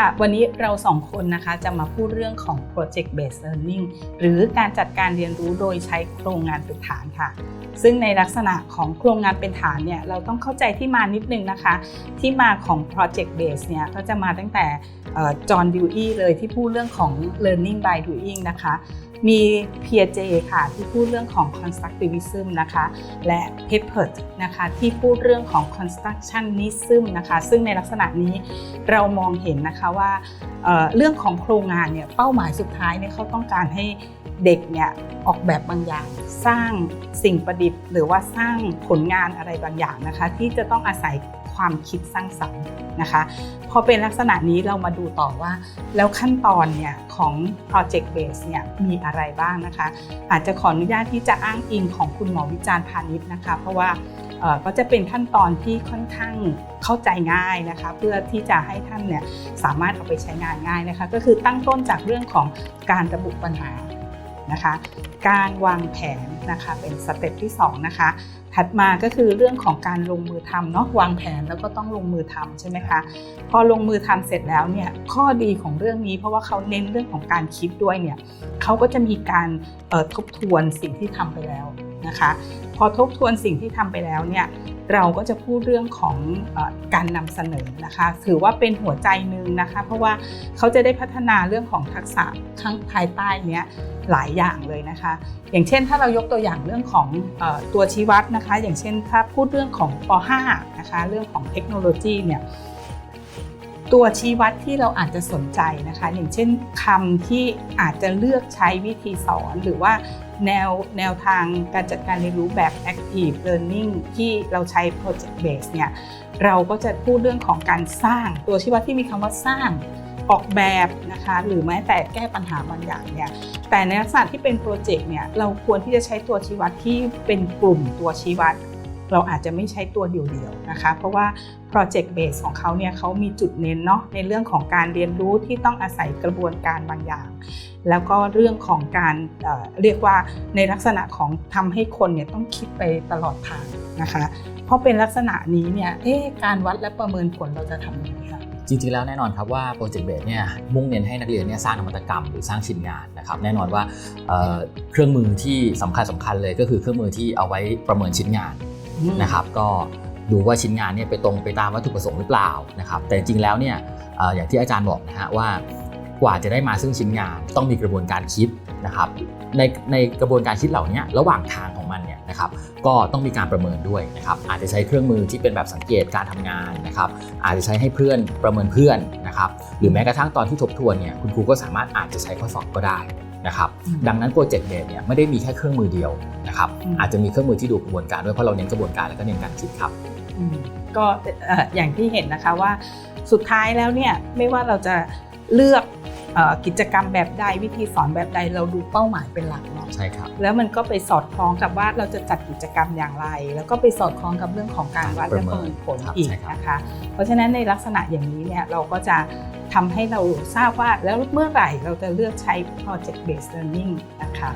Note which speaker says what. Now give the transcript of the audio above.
Speaker 1: ค่ะ วันนี้เราสองคนนะคะจะมาพูดเรื่องของ Project Based Learning หรือการจัดการเรียนรู้โดยใช้โครงงานเป็นฐานค่ะ ซึ่งในลักษณะของโครงงานเป็นฐานเนี่ยเราต้องเข้าใจที่มานิดนึงนะคะ ที่มาของ Project based เนี่ยก็จะมาตั้งแต่จอห์นดิวอีเลยที่พูดเรื่องของ Learning by Doing นะคะ มีเพียเจค่ะที่พูดเรื่องของ constructivism นะคะ และเพ p เพิร์นะคะที่พูดเรื่องของ constructionism นะคะซึ่งในลักษณะนี้เรามองเห็นนะคะว่าเเรื่องของโครงงานเนี่ยเป้าหมายสุดท้ายเนี่ยเขาต้องการให้เด็กเนี่ยออกแบบบางอย่าง สร้างสิ่งประดิษฐ์ หรือว่าสร้างผลงานอะไรบางอย่างนะคะ ที่จะต้องอาศัยความคิดสร้างสรรค์นะคะ พอเป็นลักษณะนี้เรามาดูต่อว่า แล้วขั้นตอนเนี่ยของ project base เนี่ยมีอะไรบ้างนะคะ อาจจะขออนุญาตที่จะอ้างอิงของคุณหมอวิจารณ์พาณิชย์นะคะ เพราะว่าก็จะเป็นขั้นตอนที่ค่อนข้างเข้าใจง่ายนะคะ เพื่อที่จะให้ท่านเนี่ยสามารถเอาไปใช้งานง่ายนะคะ ก็คือตั้งต้นจากเรื่องของการระบุปัญหา นะคะ การวางแผนนะคะเป็นสเต็ปที่สองนะคะถัดมาก็คือเรื่องของการลงมือทำเนาะวางแผนแล้วก็ต้องลงมือทำใช่ไหมคะพอลงมือทำเสร็จแล้วเนี่ยข้อดีของเรื่องนี้เพราะว่าเขาเน้นเรื่องของการคิดด้วยเนี่ยเขาก็จะมีการออทบทวนสิ่งที่ทำไปแล้วนะคะ พอทบทวนสิ่งที่ทำไปแล้วเนี่ย เราก็จะพูดเรื่องของอการนำเสนอนะคะ ถือว่าเป็นหัวใจหนึ่งนะคะ เพราะว่าเขาจะได้พัฒนาเรื่องของทักษะข้างภายใต้เนี้ยหลายอย่างเลยนะคะ อย่างเช่นถ้าเรายกตัวอย่างเรื่องของอตัวชี้วัดนะคะ อย่างเช่นถ้าพูดเรื่องของป .5 นะคะ เรื่องของเทคโนโลยีเนี่ยตัวชี้วัดที่เราอาจจะสนใจนะคะ อย่างเช่นคำที่อาจจะเลือกใช้วิธีสอนหรือว่า แนวแนวทางการจัดการเรียนรู้แบบ active learning ที่เราใช้ project base เนี่ยเราก็จะพูดเรื่องของการสร้างตัวชี้วัดที่มีคำว่าสร้างออกแบบนะคะหรือแม้แต่แก้ปัญหาบางอย่างเนี่ยแต่ในลักษณะที่เป็นโปรเจกต์เนี่ยเราควรที่จะใช้ตัวชี้วัดที่เป็นกลุ่มตัวชี้วัด เราอาจจะไม่ใช้ตัวเดียวๆนะคะ เพราะว่า Project Base ของเขาเนี่ยเขามีจุดเน้นเนาะในเรื่องของการเรียนรู้ที่ต้องอาศัยกระบวนการบางอย่าง แล้วก็เรื่องของการเเรียกว่าในลักษณะของทำให้คนเนี่ยต้องคิดไปตลอดทางนะคะ เพราะเป็นลักษณะนี้เนี่ยเอ๊การวัดและประเมินผลเราจะทำยังไงคะ
Speaker 2: จริงๆ แล้วแน่นอนครับว่าโปรเจกต์เบสเนี่ยมุ่งเน้นให้นักเรียนเนี่ยสร้างนวัตกรรมหรือสร้างชิ้นงานนะครับแน่นอนว่าเเครื่องมือที่สำคัญสำคัญเลยก็คือเครื่องมือที่เอาไว้ประเมินชิ้นงาน นะครับก็ดูว่าชิ้นงานเนี่ยไปตรงไปตามวัตถุประสงค์หรือเปล่านะครับแต่จริงแล้วเนี่ยเอ่ออย่างที่อาจารย์บอกนะฮะว่ากว่าจะได้มาซึ่งชิ้นงานต้องมีกระบวนการคิดนะครับในในกระบวนการคิดเหล่านี้ระหว่างทางของมันเนี่ยนะครับก็ต้องมีการประเมินด้วยนะครับอาจจะใช้เครื่องมือที่เป็นแบบสังเกตการทำงานนะครับอาจจะใช้ให้เพื่อนประเมินเพื่อนนะครับหรือแม้กระทั่งตอนที่ทบทวนเนี่ยคุณครูก็สามารถอาจจะใช้ข้อสอบก็ได้ นะครับ
Speaker 1: อืม
Speaker 2: ดังนั้นโปรเจกต์เดเนี่ยไม่ได้มีแค่เครื่องมือเดียวนะครับ
Speaker 1: อืม
Speaker 2: อาจจะมีเครื่องมือที่ดูกระบวนการด้วยเพราะเราเน้นกระบวนการแล้วก็เน้นการคิดครับ
Speaker 1: อืมก็เอ่ออย่างที่เห็นนะคะว่าสุดท้ายแล้วเนี่ยไม่ว่าเราจะเลือกเอ่อกิจกรรมแบบใดวิธีสอนแบบใดเราดูเป้าหมายเป็นหลักเนาะ
Speaker 2: ใช่ครับ
Speaker 1: แล้วมันก็ไปสอดคล้องกับว่าเราจะจัดกิจกรรมอย่างไร แล้วก็ไปสอดคล้องกับเรื่องของการวัดและประเมินผล
Speaker 2: ครับ
Speaker 1: อีก
Speaker 2: ใช่ครับ
Speaker 1: นะคะ เพราะฉะนั้นในลักษณะอย่างนี้เนี่ยเราก็จะทำให้เราทราบว่าแล้วเมื่อไหร่เราจะเลือกใช้ project based learning นะคะ